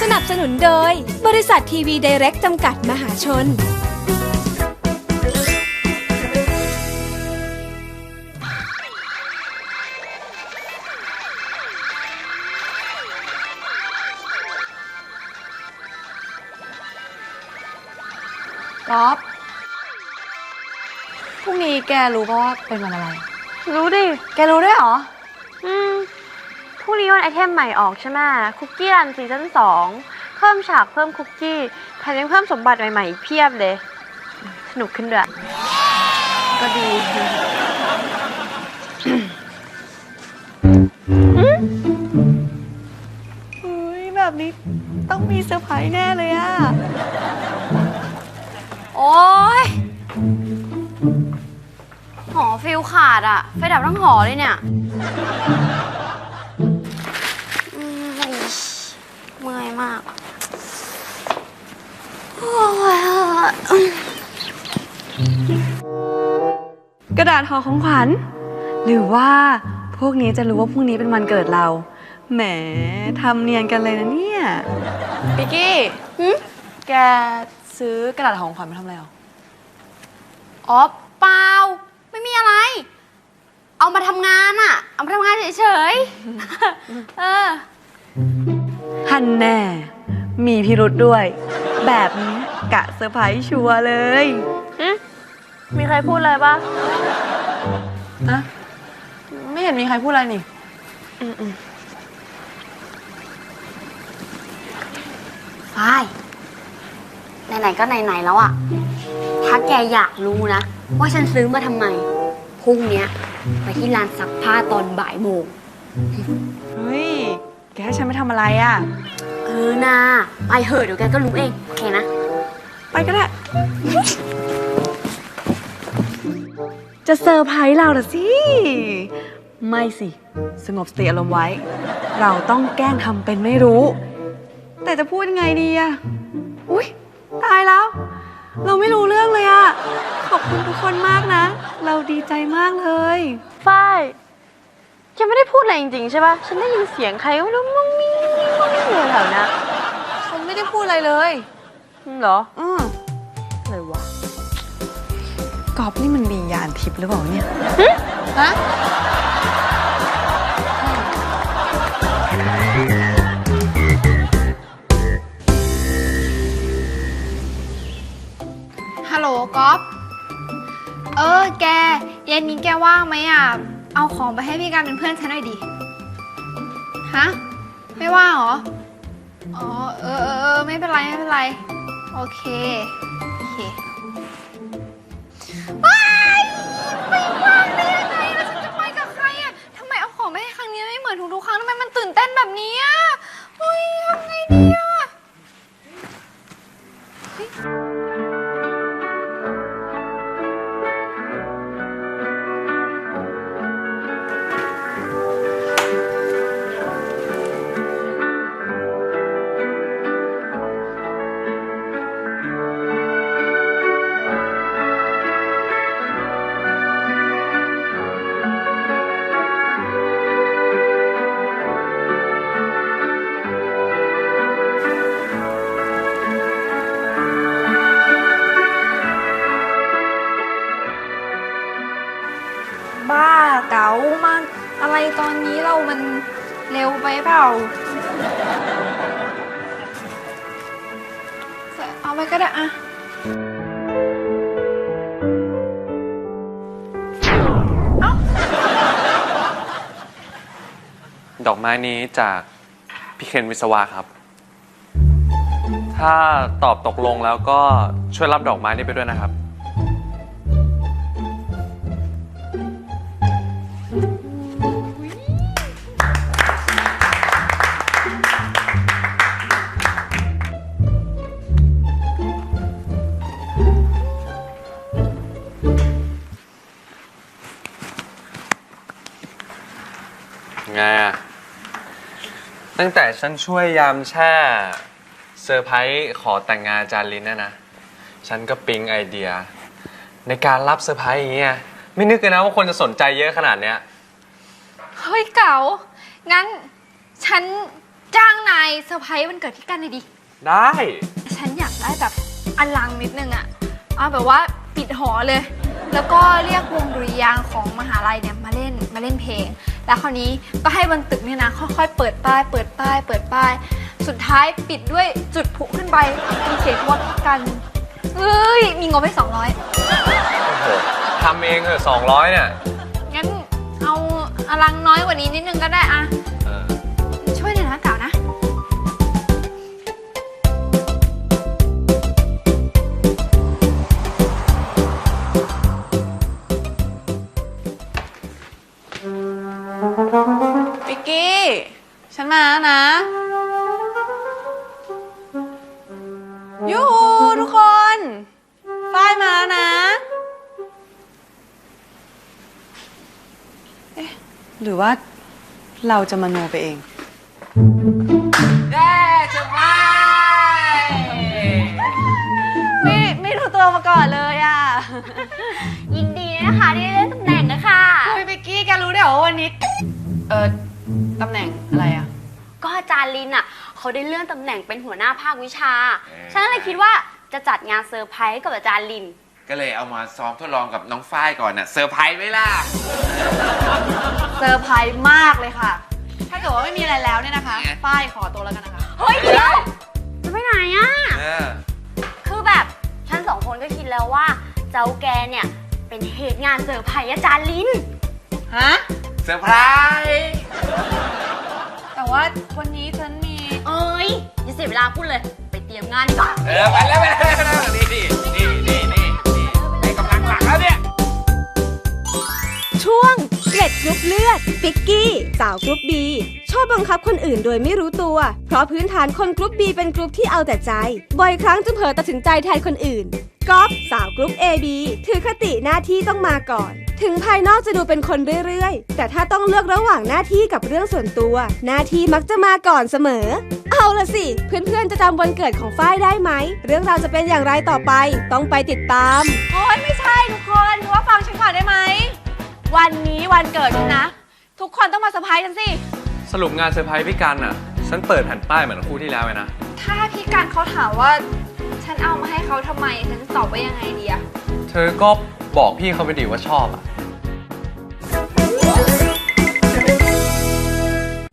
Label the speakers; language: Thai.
Speaker 1: สนับสนุนโดย บริษัททีวีไดเรกจำกัดมหาชน
Speaker 2: ก๊อฟพรุ่งนี้แกรู้ป่ะว่าเป็นวันอะไร
Speaker 3: รู้ดิ
Speaker 2: แกรู้ด้วยเหรอ
Speaker 3: อืมพ รุ่งนี้วันไอเทมใหม่ออกใช่ไหมคุกกี้รันซีซั่นสองเพิ่มฉากเพิ่มคุกกี้แถมยังเพิ่มสมบัติใหม่ๆอีกเพียบเลย สนุกขึ้นด้วย ก็ดี
Speaker 2: เฮ้ยแบบนี้ต้องมีเซอร์ไพรส์แน่เลยอะ
Speaker 4: โอ๊ยหอฟิลขาดอะไฟดับทั้งหอเลยเนี่ย มื่อยมากโอ้ย
Speaker 2: กระดาษห่อของขวัญ หรือว่าพวกนี้จะรู้ว่าพรุ่งนี้เป็นวันเกิดเรา แหมทำเนียนกันเลยนะเนี่ยปิกกี้
Speaker 4: หึ
Speaker 2: แกซื้อกระดาษห่อของขวัญมาทำอะไรหรอ
Speaker 4: อ๋อเปล่า ไม่มีอะไร เอามาทำงานอะเอามาทำงานเฉยๆเออ
Speaker 2: ฮันแน่ มีพิรุษด้วย แบบนี้กะเซอร์ไพรส์ชัวร์เลย
Speaker 3: มีใครพูดเลยปะ
Speaker 2: อะไม่เห็นมีใครพูดอะไรนี่
Speaker 4: ฝ้ายไหนๆก็ไหนๆแล้วอะถ้าแกอยากรู้นะ ว่าฉันซื้อมาทำไม พรุ่งเนี้ย ไปที่ร้านซักผ้าตอนบ่ายโมง
Speaker 2: เฮ้ยแกให้ฉันไปทำอะไรอะ
Speaker 4: เออนาไปเหอะเดี๋ยวแกก็รู้เอง โอเคนะ
Speaker 2: ไปก็ได้ จะเซอร์ไพรส์เราละสิ ไม่สิ สงบสติอารมณ์ไว้ เราต้องแกล้งทำเป็นไม่รู้ แต่จะพูดยังไงดีอะอุ๊ย ตายแล้ว เราไม่รู้เรื่องเลยอะขอบคุณทุกคนมากนะ เราดีใจมากเลย
Speaker 3: ฝ้าย แกไม่ได้พูดอะไรจริงๆใช่ปะฉันได้ยินเสียงใครก็ไม่รู้มึงมีมึงมีอยู่แถวๆนะ
Speaker 2: ฉันไม่ได้พูดอะไรเลย
Speaker 3: เหรอ
Speaker 2: อืออะไรวะกอบนี่มันมียานทิพย์หรือเปล่าเนี่ย ฮะ
Speaker 5: ฮัลโหลก๊อฟ เออ แก เย็นนี้แกว่างไหมอะ เอาของไปให้พี่การเป็นเพื่อนฉันหน่อยดิ ฮะ ไม่ว่างเหรอ อ๋อ เออเออเออไม่เป็นไร ไม่เป็นไร โอเค โอเคว้ายไม่ว่างได้ยังไงแล้วฉันจะไปกับใครอะทำไมเอาของไปให้ครั้งนี้ไม่เหมือนทุกๆครั้งทำไมมันตื่นเต้นแบบนี้อะ ตอนนี้เรามันเร็วไปเปล่า เอาไปก็ได้อะ
Speaker 6: ดอกไม้นี้จากพี่เคนวิศวะครับ ถ้าตอบตกลงแล้วก็ช่วยรับดอกไม้นี้ไปด้วยนะครับ ไงอะตั้งแต่ฉันช่วยยามแช่เซอร์ไพรส์ขอแต่งงานอาจารย์ลินนะนะ ฉันก็ปิ๊งไอเดีย ในการรับเซอร์ไพรส์อย่างเงี้ยไม่นึกเลยนะว่าคนจะสนใจเยอะขนาดเนี้ย
Speaker 5: เฮ้ยเก๋างั้นฉันจ้างนายเซอร์ไพรส์วันเกิดพี่กันเลยดิ
Speaker 6: ได้
Speaker 5: ฉันอยากได้แบบอลังนิดนึงอะเอาแบบว่าปิดหอเลย แล้วก็เรียกวงดุริยางค์ของมหาลัยเนี่ยมาเล่นมาเล่นเพลง แล้วคราวนี้ก็ให้บนตึกเนี่ยนะค่อยๆเปิดป้าย เปิดป้าย เปิดป้าย สุดท้ายปิดด้วยจุดพลุขึ้นไปเป็นเสียงว่ากันเอ้ยมีงบให้200
Speaker 6: โอ้โหทำเองเหอะสองร้อยเนี่ย
Speaker 5: งั้นเอาอลังน้อยกว่านี้นิดนึงก็ได้อะ ยู
Speaker 2: ฮูทุกคนฝ้ายมาแล้วนะ เอ๊ะ หรือว่าเราจะมโนไปเองแย่จะไปไม่ไม่รู้ตัวมาก่อนเลยอะ
Speaker 4: ยินดีนะคะที่ได้เลื่อนตำแหน่งนะคะ
Speaker 2: เฮ้ยปิกกี้แกรู้เดี๋ยวว่าวันนี้ เออตำแหน่งอะไรอะ
Speaker 4: ก็อาจารย์ลินอะ เขาได้เลื่อนตำแหน่งเป็นหัวหน้าภาควิชาฉันก็เลยคิดว่าจะจัดงานเซอร์ไพรส์กับอาจารย์ลิน
Speaker 7: ก็เลยเอามาซ้อมทดลองกับน้องฝ้ายก่อนน่ะเซอร์ไพรส์ไหมล่ะ
Speaker 2: เซอร์ไพรส์มากเลยค่ะ ถ้าเกิดว่าไม่มีอะไรแล้วเนี่ยนะคะฝ้ายขอตัวแล้วกันนะคะ
Speaker 4: เฮ้ยเดี๋ยวจะไปไหนอะ
Speaker 7: เออ
Speaker 4: คือแบบฉันสองคนก็คิดแล้วว่า เจ้าแกเนี่ย เป็นเหตุงานเซอร์ไพรส์อาจารย์ลิน
Speaker 2: ฮะ
Speaker 7: เซอร์ไพรส์
Speaker 2: แต่ว่าวันนี้ฉันมี
Speaker 4: เอ้ ยเสียเวลาพูดเลย ไปเตรียมงานดีกว่า
Speaker 7: เออไปแล้วไปแล้วไปแล้วนี่นี่นี่นี่นี่นี่กำลังหลักแล้วเนี่ย
Speaker 1: ช่วงเกล็ดกรุ๊ปเลือดปิกกี้สาวกรุ๊ปบีชอบบังคับคนอื่นโดยไม่รู้ตัว เพราะพื้นฐานคนกรุ๊ปบีเป็นกรุ๊ปที่เอาแต่ใจ บ่อยครั้งจึงเผลอตัดสินใจแทนคนอื่นก๊อฟสาวกรุ๊ป AB ถือคติหน้าที่ต้องมาก่อน ถึงภายนอกจะดูเป็นคนเรื่อยๆ แต่ถ้าต้องเลือกระหว่างหน้าที่กับเรื่องส่วนตัว หน้าที่มักจะมาก่อนเสมอ ละสิ เพื่อนๆจะจำวันเกิดของฝ้ายได้ไหม เรื่องราวจะเป็นอย่างไรต่อไป ต้องไปติดตาม
Speaker 2: โอ้ยไม่ใช่ทุกคนคือว่าฟังฉันก่อนได้ไหม วันนี้วันเกิดฉันนะ ทุกคนต้องมาเซอร์ไพรส์ฉันสิ
Speaker 6: สรุปงานเซอร์ไพรส์พี่กันอะ ฉันเปิดแผ่นป้ายเหมือนคู่ที่แล้วเลยนะ
Speaker 5: ถ้าพี่กันเขาถามว่า ฉันเอามาให้เขาทำไม ฉันจะตอบว่ายังไงดีอะ
Speaker 6: เธอก็บอกพี่เขาไปดิว่าชอบอะ
Speaker 4: เ